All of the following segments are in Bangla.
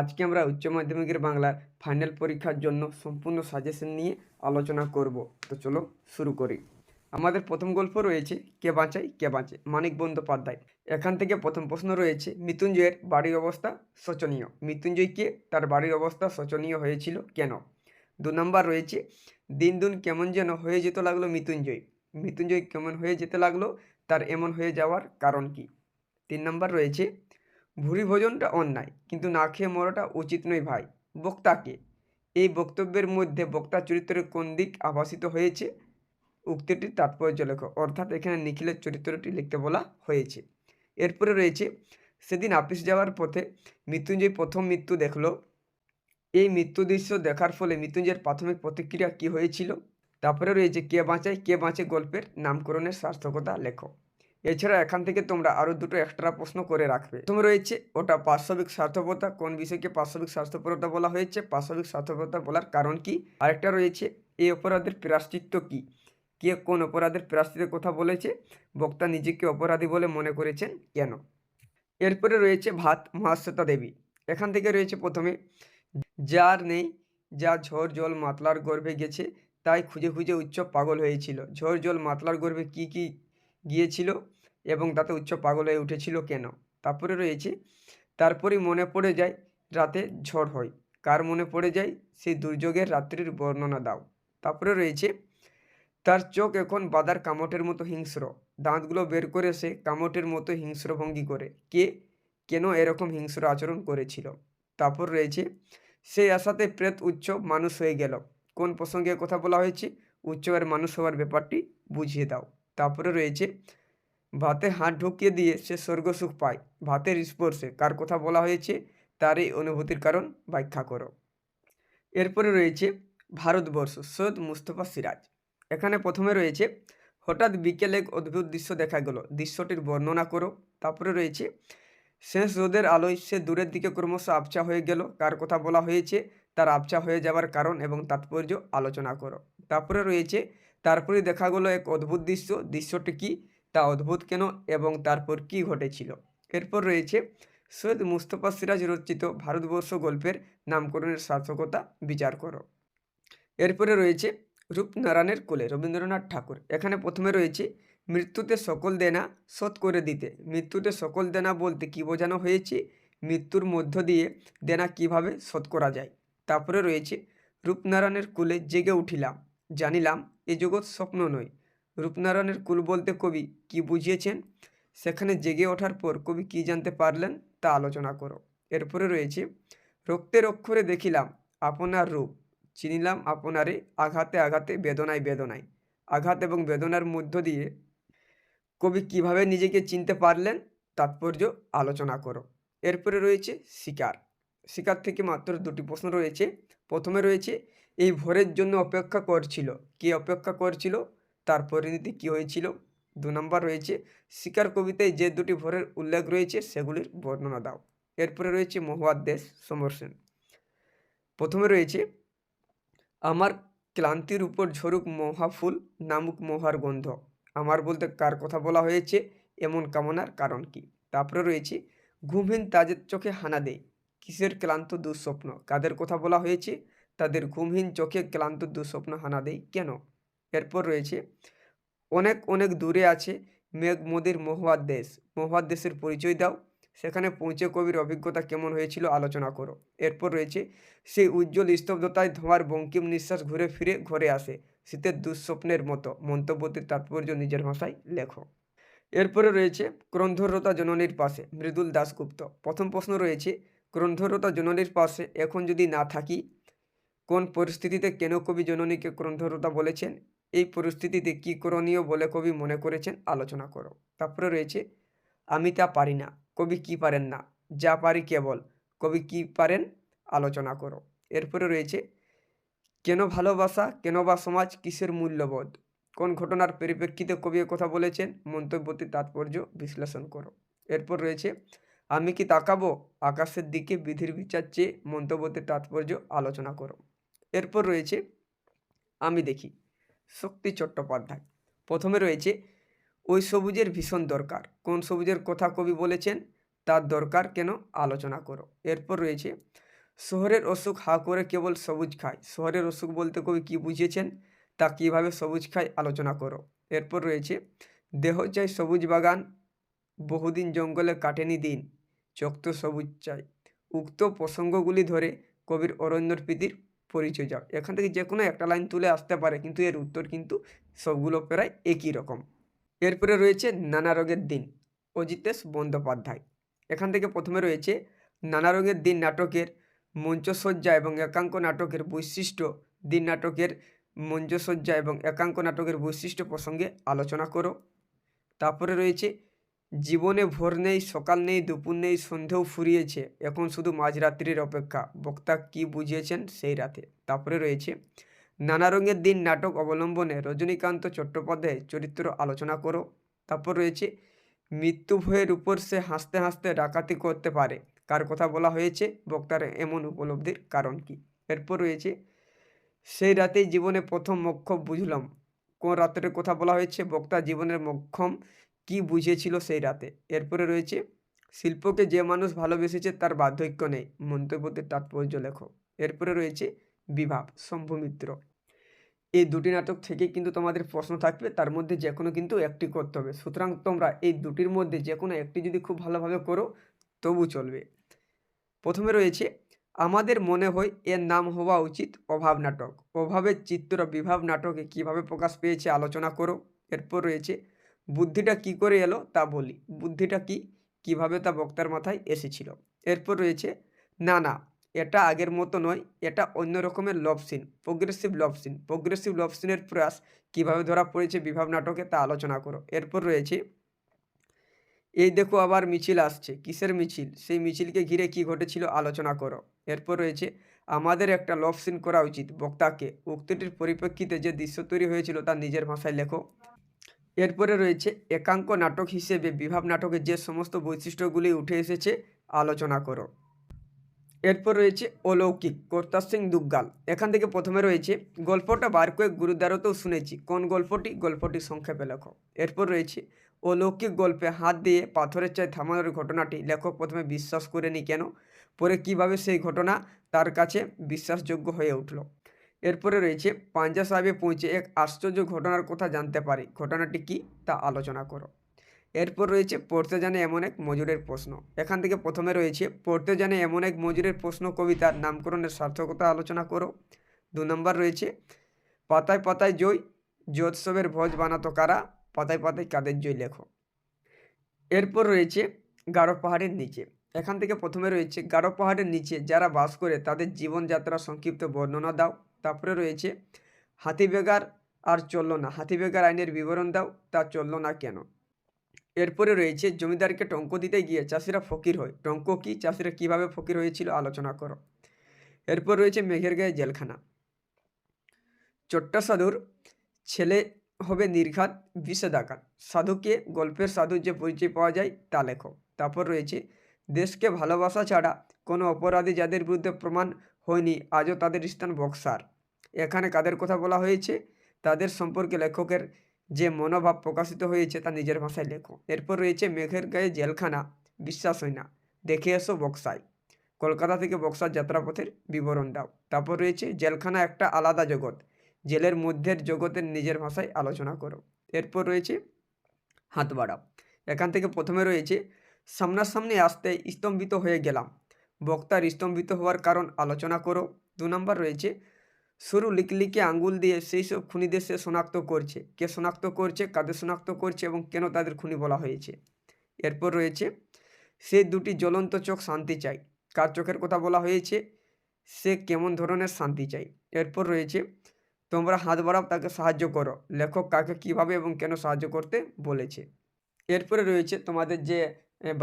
আজকে আমরা উচ্চ মাধ্যমিকের বাংলার ফাইনাল পরীক্ষার জন্য সম্পূর্ণ সাজেশন নিয়ে আলোচনা করব। তো চলো শুরু করি। আমাদের প্রথম গল্প রয়েছে, কে বাঁচায়, কে বাঁচে? মানিক বন্দ্যোপাধ্যায়। এখান থেকে প্রথম প্রশ্ন রয়েছে, মৃত্যুঞ্জয়ের বাড়ির অবস্থা শোচনীয়। মৃত্যুঞ্জয়কে তার বাড়ির অবস্থা শোচনীয় হয়েছিল কেন? দু নম্বর রয়েছে, দিন দিন কেমন যেন হয়ে যেতে লাগল মৃত্যুঞ্জয়। মৃত্যুঞ্জয় কেমন হয়ে যেতে লাগল, তার এমন হয়ে যাওয়ার কারণ কি? তিন নম্বর রয়েছে ভুরি ভোজনটা অন্যায়, কিন্তু না খেয়ে মরাটা উচিত নয় ভাই। বক্তাকে, এই বক্তব্যের মধ্যে বক্তা চরিত্রের কোন দিক আভাসিত হয়েছে? উক্তিটির তাৎপর্য লেখো। অর্থাৎ এখানে নিখিলের চরিত্রটি লিখতে বলা হয়েছে। এরপরে রয়েছে, সেদিন আপিস যাওয়ার পথে মৃত্যুঞ্জয় প্রথম মৃত্যু দেখল। এই মৃত্যু দৃশ্য দেখার ফলে মৃত্যুঞ্জয়ের প্রাথমিক প্রতিক্রিয়া কী হয়েছিল? তারপরে রয়েছে, কে বাঁচায়, কে বাঁচে গল্পের নামকরণের সার্থকতা লেখো। এছাড়া এখান থেকে তোমরা আরও দুটো এক্সট্রা প্রশ্ন করে রাখবে। প্রথমে রয়েছে, ওটা পার্শ্ববিক স্বার্থপরতা, কোন বিষয়কে পার্শ্ববিক স্বার্থপরতা বলা হয়েছে? পার্শ্ববিক স্বার্থপরতা বলার কারণ কি? আরেকটা রয়েছে এই অপরাধের প্রাশ্চিত্য কি? কে কোন অপরাধের প্রাশ্চিতের কথা বলেছে? বক্তা নিজেকে অপরাধী বলে মনে করেছেন কেন? এরপরে রয়েছে, ভাত মহাশ্বেতা দেবী। এখান থেকে রয়েছে প্রথমে, যার নেই, যা ঝড়, জল, মাতলার গর্ভে গেছে, তাই খুঁজে খুঁজে উচ্চ পাগল হয়েছিল। ঝড়, জল, মাতলার গর্ভে কি কি গিয়েছিল? এবং তাতে উচ্চ পাগল হয়ে উঠেছিল কেন? তারপরে রয়েছে, তারপরেই মনে পড়ে যায় রাতে ঝড় হয়। কার মনে পড়ে যায়? সেই দুর্যোগের রাত্রির বর্ণনা দাও। তারপরে রয়েছে, তার চোখ এখন বাদার কামটের মতো হিংস্র। দাঁতগুলো বের করে সে কামটের মতো হিংস্র ভঙ্গি করে। কে কেন এরকম হিংস্র আচরণ করেছিল? তারপর রয়েছে সেই আশাতে প্রেত উচ্চ মানুষ হয়ে গেল। কোন প্রসঙ্গে কথা বলা হয়েছে? উচ্চের মানুষ হওয়ার ব্যাপারটি বুঝিয়ে দাও। তারপরে রয়েছে ভাতে হাত ঢুকিয়ে দিয়ে সে স্বর্গসুখ পায়। ভাতের স্পর্শে কার কথা বলা হয়েছে, তার এই অনুভূতির কারণ ব্যাখ্যা করো। এরপরে রয়েছে ভারতবর্ষ, সৈয়দ মুস্তফা সিরাজ। এখানে প্রথমে রয়েছে, হঠাৎ বিকেলে এক অদ্ভুত দৃশ্য দেখা গেল। দৃশ্যটির বর্ণনা করো। তারপরে রয়েছে, শেষ রোদের আলোয় সে দূরের দিকে ক্রমশ আবছা হয়ে গেল। কার কথা বলা হয়েছে, তার আবছা হয়ে যাওয়ার কারণ এবং তাৎপর্য আলোচনা করো। তারপরে রয়েছে তারপরে দেখা গেলো এক অদ্ভুত দৃশ্য। দৃশ্যটি কি? তা অদ্ভুত কেন এবং তারপর কি ঘটেছিল? এরপর রয়েছে সৈয়দ মুস্তফা সিরাজ রচিত ভারতবর্ষ গল্পের নামকরণের সার্থকতা বিচার করো। এরপরে রয়েছে রূপনারায়ণের কোলে রবীন্দ্রনাথ ঠাকুর। এখানে প্রথমে রয়েছে, মৃত্যুতে সকল দেনা শোধ করে দিতে। মৃত্যুতে সকল দেনা বলতে কী বোঝানো হয়েছে? মৃত্যুর মধ্য দিয়ে দেনা কীভাবে শোধ করা যায়? তারপরে রয়েছে, রূপনারায়ণের কুলে জেগে উঠিলাম। জানিলাম, এ জগৎ স্বপ্ন নয়। রূপনারায়ণের কুল বলতে কবি কি বুঝিয়েছেন? সেখানে জেগে ওঠার পর কবি কি জানতে পারলেন তা আলোচনা করো। এরপরে রয়েছে, রক্তের অক্ষরে দেখিলাম আপনার রূপ, চিনিলাম আপনারে আঘাতে আঘাতে বেদনায় বেদনায়। আঘাত এবং বেদনার মধ্য দিয়ে কবি কীভাবে নিজেকে চিনতে পারলেন? তাৎপর্য আলোচনা করো। এরপরে রয়েছে শিকার। শিকার থেকে মাত্র দুটি প্রশ্ন রয়েছে। প্রথমে রয়েছে, এই ভোরের জন্য অপেক্ষা করছিল। কে অপেক্ষা করছিল? তার পরিণতি কী হয়েছিল? দু নম্বর রয়েছে, শিকার কবিতায় যে দুটি ভোরের উল্লেখ রয়েছে, সেগুলির বর্ণনা দাও। এরপরে রয়েছে মহুয়ার দেশ সমর সেন। প্রথমে রয়েছে, আমার ক্লান্তির উপর ঝরুক মহাফুল নামুক মহার গন্ধ। আমার বলতে কার কথা বলা হয়েছে, এমন কামনার কারণ কি? তারপরে রয়েছে, ঘুমহীন তাজের চোখে হানা দেয় কিসের ক্লান্ত দুঃস্বপ্ন? কাদের কথা বলা হয়েছে? তাদের ঘুমহীন চোখে ক্লান্ত দুঃস্বপ্ন হানা দেয় কেন? এরপর রয়েছে, অনেক অনেক দূরে আছে মেঘ মোদের মহুয়ার দেশ। মহুয়ার দেশের পরিচয় দাও। সেখানে পৌঁছে কবির অভিজ্ঞতা কেমন হয়েছিল আলোচনা করো। এরপর রয়েছে সেই উজ্জ্বল স্তব্ধতায় ধোঁয়ার বঙ্কিম নিঃশ্বাস ঘুরে ফিরে ঘরে আসে। শীতের দুঃস্বপ্নের মতো। মন্তব্যটির তাৎপর্য নিজের ভাষায় লেখো। এরপরে রয়েছে ক্রন্ধরতা জননীর পাশে মৃদুল দাশগুপ্ত। প্রথম প্রশ্ন রয়েছে ক্রন্ধরতা জননীর পাশে এখন যদি না থাকি, কোন পরিস্থিতিতে কেন কবি জননীকে ক্রন্ধরতা বলেছেন? এই পরিস্থিতিতে কী করণীয় বলে কবি মনে করেছেন? আলোচনা করো। তারপরে রয়েছে, আমি তা পারি না। কবি কি পারেন না? যা পারি কেবল। কবি কি পারেন? আলোচনা করো। এরপরে রয়েছে, কেন ভালোবাসা, কেন বা সমাজ কিসের মূল্যবোধ? কোন ঘটনার পরিপ্রেক্ষিতে কবি কথা বলেছেন? মন্তব্যটির তাৎপর্য বিশ্লেষণ করো। এরপর রয়েছে, আমি কি তাকাবো? আকাশের দিকে বিধির বিচার চেয়ে মন্তব্যটির তাৎপর্য আলোচনা করো। এরপর রয়েছে, আমি দেখি। শক্তি চট্টোপাধ্যায়। প্রথমে রয়েছে, ওই সবুজের ভীষণ দরকার। কোন সবুজের কথা কবি বলেছেন? তার দরকার কেন? আলোচনা করো। এরপর রয়েছে, শহরের অসুখ হা করে কেবল সবুজ খায়। শহরের অসুখ বলতে কবি কী বুঝিয়েছেন তা কীভাবে সবুজ খায়? আলোচনা করো। এরপর রয়েছে, দেহ চাই সবুজ বাগান, বহুদিন জঙ্গলে কাটেনি দিন চক্ত সবুজ চাই। উক্ত প্রসঙ্গগুলি ধরে কবির অরণ্যর প্রীতির পরিচয় যাও। এখান থেকে যে কোনো একটা লাইন তুলে আসতে পারে, কিন্তু এর উত্তর কিন্তু সবগুলো প্রায় একই রকম। এরপরে রয়েছে নানা রোগের দিন, অজিতেশ বন্দ্যোপাধ্যায়। এখান থেকে প্রথমে রয়েছে নানা রঙের দিন নাটকের মঞ্চসজ্জা এবং একাঙ্ক নাটকের বৈশিষ্ট্য। দিন নাটকের মঞ্চসজ্জা এবং একাঙ্ক নাটকের বৈশিষ্ট্য প্রসঙ্গে আলোচনা করো। তারপরে রয়েছে জীবনে ভোর নেই, সকাল নেই, দুপুর নেই, সন্ধেও ফুরিয়েছে। এখন শুধু মাঝরাত্রির অপেক্ষা। বক্তা কি বুঝিয়েছেন সেই রাতে। তারপরে রয়েছে, নানা রঙের দিন নাটক অবলম্বনে রজনীকান্ত চট্টোপাধ্যায়ের চরিত্র আলোচনা করো। তারপর রয়েছে, মৃত্যু ভয়ের উপর সে হাসতে হাসতে ডাকাতি করতে পারে। কার কথা বলা হয়েছে? বক্তার এমন উপলব্ধির কারণ কি? এরপর রয়েছে, সেই রাতেই জীবনে প্রথম মক্ষম বুঝলাম। কোন রাতের কথা বলা হয়েছে? বক্তা জীবনের মক্ষম কি বুঝিয়েছিল সেই রাতে। এরপরে রয়েছে, শিল্পকে যে মানুষ ভালোবেসেছে তার বার্ধক্য নেই। মন্তব্যদের তাৎপর্য লেখো। এরপরে রয়েছে, বিভাব, শম্ভু মিত্র। এই দুটি নাটক থেকে কিন্তু তোমাদের প্রশ্ন থাকবে, তার মধ্যে যে কোনো কিন্তু একটি করতে হবে। সুতরাং তোমরা এই দুটির মধ্যে যে কোনো একটি যদি খুব ভালোভাবে করো, তবু চলবে। প্রথমে রয়েছে, আমাদের মনে হয় এর নাম হওয়া উচিত অভাব নাটক। অভাবের চিত্র বিভাব নাটকে কীভাবে প্রকাশ পেয়েছে আলোচনা করো। এরপর রয়েছে বুদ্ধিটা কি করে এলো তা বলি। বুদ্ধিটা কি? কীভাবে তা বক্তার মাথায় এসেছিল। এরপর রয়েছে, না না, এটা আগের মতো নয়, এটা অন্য রকমের love scene progressive love scene progressive love সিনের প্রয়াস কীভাবে ধরা পড়েছে বিভাব নাটকে তা আলোচনা করো। এরপর রয়েছে, এই দেখো আবার মিছিল আসছে, কিসের মিছিল? সেই মিছিলকে ঘিরে কি ঘটেছিল আলোচনা করো। এরপর রয়েছে, আমাদের একটা লভ সিন করা উচিত বক্তাকে। উক্তিটির পরিপ্রেক্ষিতে যে দৃশ্য তৈরি হয়েছিল তা নিজের ভাষায় লেখো। এরপরে রয়েছে একাঙ্ক নাটক হিসেবে বিভাব নাটকের যে সমস্ত বৈশিষ্ট্যগুলি উঠে এসেছে, আলোচনা করো। এরপর রয়েছে অলৌকিক, কর্তা সিং দুগ্গাল। এখান থেকে প্রথমে রয়েছে, গল্পটা বার কয়েক গুরুদ্বারতেও শুনেছি। কোন গল্পটি? গল্পটি সংক্ষেপে লেখো। এরপর রয়েছে, অলৌকিক গল্পে হাত দিয়ে পাথরের চাই থামানোর ঘটনাটি। লেখক প্রথমে বিশ্বাস করেনি কেন? পরে কীভাবে সেই ঘটনা তার কাছে বিশ্বাসযোগ্য হয়ে উঠল? এরপরে রয়েছে পাঞ্জা সাহেবে পৌঁছে এক আশ্চর্য ঘটনার কথা জানতে পারি। ঘটনাটি কি? তা আলোচনা করো। এরপর রয়েছে, পড়তে জানে এমন এক মজুরের প্রশ্ন। এখান থেকে প্রথমে রয়েছে, পড়তে জানে এমন এক মজুরের প্রশ্ন কবিতার নামকরণের সার্থকতা আলোচনা করো। দু নম্বর রয়েছে, পাতায় পাতায় জয় জোৎসবের ভোজ বানাতো কারা? পাতায় পাতায় কাদের জয় লেখো? এরপর রয়েছে, গারো পাহাড়ের নিচে। এখান থেকে প্রথমে রয়েছে গাঢ় পাহাড়ের নিচে যারা বাস করে তাদের জীবনযাত্রা সংক্ষিপ্ত বর্ণনা দাও। তারপরে রয়েছে হাতিবেগার আর চলল না। হাতিবেগার আইনের বিবরণ দাও, তা চলল না কেন? এরপরে রয়েছে, জমিদারকে টঙ্ক দিতে গিয়ে চাষিরা ফকির হয়। টঙ্ক কি? চাষিরা কীভাবে ফকির হয়েছিল আলোচনা করো। এরপর রয়েছে মেঘের গায়ে জেলখানা। চট্টা সাধুর ছেলে হবে নির্ঘাত, বিষেধাঘাত। সাধুকে গল্পের সাধুর যে পরিচয় পাওয়া যায়, তা লেখো। তারপর রয়েছে, দেশকে ভালোবাসা ছাড়া কোনো অপরাধী যাদের বিরুদ্ধে প্রমাণ হয়নি। আজও তাদের স্থান বক্সার। এখানে কাদের কথা বলা হয়েছে? তাদের সম্পর্কে লেখকের যে মনোভাব প্রকাশিত হয়েছে তা নিজের ভাষায় লেখো। এরপর রয়েছে মেঘের গায়ে জেলখানা। বিশ্বাস হয় না। দেখে এসো বক্সায়। কলকাতা থেকে বক্সার যাত্রাপথের বিবরণ দাও। তারপর রয়েছে জেলখানা একটা আলাদা জগৎ। জেলের মধ্যের জগতের নিজের ভাষায় আলোচনা করো। এরপর রয়েছে হাত বাড়াও এখান থেকে প্রথমে রয়েছে, সামনাসামনি আসতে স্তম্ভিত হয়ে গেলাম। বক্তার স্তম্ভিত হওয়ার কারণ আলোচনা করো। দু নম্বর রয়েছে, সরু লিকলিকে আঙ্গুল দিয়ে সেই সব খুনিদের সে শনাক্ত করছে। কে শনাক্ত করছে, কাদের শনাক্ত করছে এবং কেন তাদের খুনি বলা হয়েছে? এরপর রয়েছে, সে দুটি জ্বলন্ত চোখ শান্তি চাই কার চোখের কথা বলা হয়েছে? সে কেমন ধরনের শান্তি চাই এরপর রয়েছে, তোমরা হাত বাড়াও, তাকে সাহায্য করো। লেখক কাকে কীভাবে এবং কেন সাহায্য করতে বলেছে? এরপরে রয়েছে, তোমাদের যে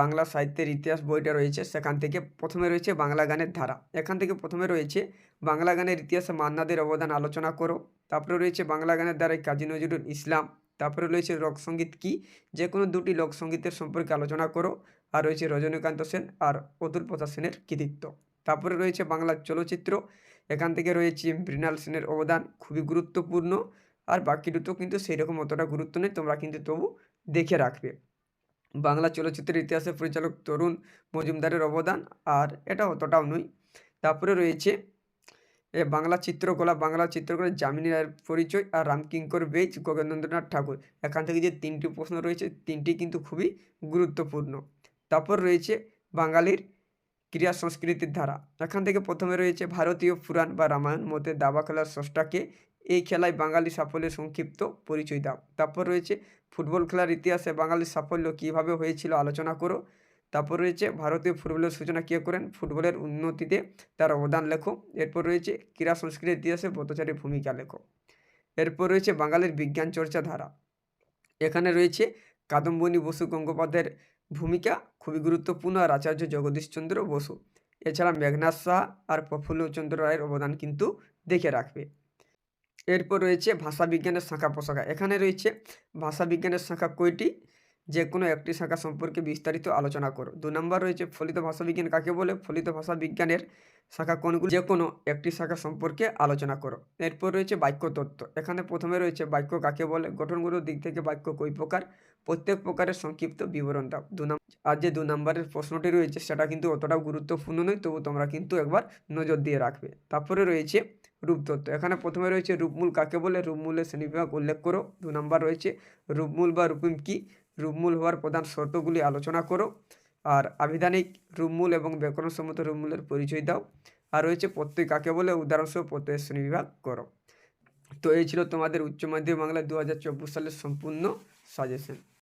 বাংলা সাহিত্যের ইতিহাস বইটা রয়েছে, সেখান থেকে প্রথমে রয়েছে বাংলা গানের ধারা। এখান থেকে প্রথমে রয়েছে বাংলা গানের ইতিহাসে মান্নাদের অবদান আলোচনা করো, তারপরে রয়েছে বাংলা গানের দ্বারাই কাজী নজরুল ইসলাম, তারপরে রয়েছে লোকসঙ্গীত কী? যে কোনো দুটি লোকসঙ্গীতের সম্পর্কে আলোচনা করো, আর রয়েছে রজনীকান্ত সেন আর অতুল প্রসাদ সেনের কৃতিত্ব। তারপরে রয়েছে বাংলার চলচ্চিত্র, এখান থেকে রয়েছে মৃণাল সেনের অবদান, খুবই গুরুত্বপূর্ণ, আর বাকি দুটো কিন্তু সেই রকম অতটা গুরুত্ব নেই, তোমরা কিন্তু তবু দেখে রাখবে। বাংলা চলচ্চিত্রের ইতিহাসে পরিচালক তরুণ মজুমদারের অবদান, আর এটা অতটাও নয়। তারপরে রয়েছে, এ বাংলা চিত্রকলা বাংলা চিত্রকলা যামিনী রায়ের পরিচয় আর রামকিঙ্কর বেজ গগনেন্দ্রনাথ ঠাকুর। এখান থেকে যে তিনটি প্রশ্ন রয়েছে, তিনটি কিন্তু খুবই গুরুত্বপূর্ণ। তারপর রয়েছে বাঙালির ক্রিয়া সংস্কৃতির ধারা। এখান থেকে প্রথমে রয়েছে ভারতীয় পুরাণ বা রামায়ণ। মতে দাবা খেলার স্রষ্টাকে এই খেলায় বাঙালি সাফল্যের সংক্ষিপ্ত পরিচয় দাও। তারপর রয়েছে ফুটবল খেলার ইতিহাসে বাঙালির সাফল্য কীভাবে হয়েছিল আলোচনা করো। তারপর রয়েছে ভারতীয় ফুটবলের সূচনা কে করেন? ফুটবলের উন্নতিতে তার অবদান লেখো। এরপর রয়েছে ক্রীড়া সংস্কৃতির ইতিহাসে ব্রতচারী ভূমিকা লেখো। এরপর রয়েছে বাঙালির বিজ্ঞান চর্চা ধারা। এখানে রয়েছে কাদম্বনী বসু গঙ্গোপাধ্যায়ের ভূমিকা খুবই গুরুত্বপূর্ণ আর আচার্য জগদীশচন্দ্র বসু। এছাড়া মেঘনাথ সাহা আর প্রফুল্লচন্দ্র রায়ের অবদান কিন্তু দেখে রাখবে। এরপর রয়েছে ভাষা বিজ্ঞানের শাখা প্রশাখা। এখানে রয়েছে ভাষা বিজ্ঞানের শাখা কয়টি? যে কোনো একটি শাখা সম্পর্কে বিস্তারিত আলোচনা করো। দু নম্বর রয়েছে ফলিত ভাষা বিজ্ঞান কাকে বলে? ফলিত ভাষা বিজ্ঞানের শাখা কোনগুলি? যে কোনো একটি শাখা সম্পর্কে আলোচনা করো। এরপর রয়েছে বাক্য তত্ত্ব। এখানে প্রথমে রয়েছে বাক্য কাকে বলে? গঠনগুলোর দিক থেকে বাক্য কই প্রকার? প্রত্যেক প্রকারের সংক্ষিপ্ত বিবরণ দাও। দু আর যে দু নম্বরের প্রশ্নটি রয়েছে সেটা কিন্তু অতটাও গুরুত্বপূর্ণ নয়, তবু তোমরা কিন্তু একবার নজর দিয়ে রাখবে। তারপরে রয়েছে রূপতত্ত্ব এখানে প্রথমে রয়েছে রূপমূল কাকে বলে? রূপমূলের শ্রেণীবিভাগ উল্লেখ করো। দু নম্বর রয়েছে রূপমূল বা রূপম কি? রূপমূল হওয়ার প্রধান শর্তগুলি আলোচনা করো। আর আবিধানিক রূপমূল এবং ব্যাকরণসম্মত রূপমূলের পরিচয় দাও। আর রয়েছে প্রত্যয় কাকে বলে? উদাহরণসহ প্রত্যয়ের শ্রেণীবিভাগ করো। তো এই ছিল তোমাদের উচ্চ মাধ্যমিক বাংলা দু হাজার চব্বিশ সালের সম্পূর্ণ সাজেশন